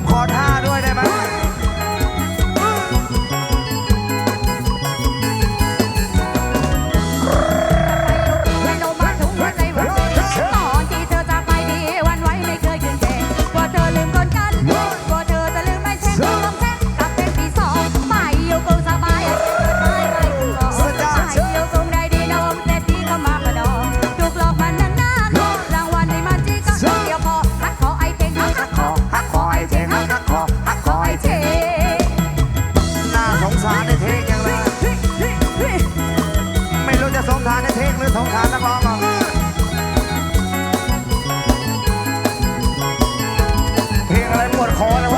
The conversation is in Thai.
มขอท้า ขาในเทคอยัางไรไม่รู้จะสงขาในเทคหรือสงขานักร้องหรอกเพลงอะไรปวดคอเลยวะ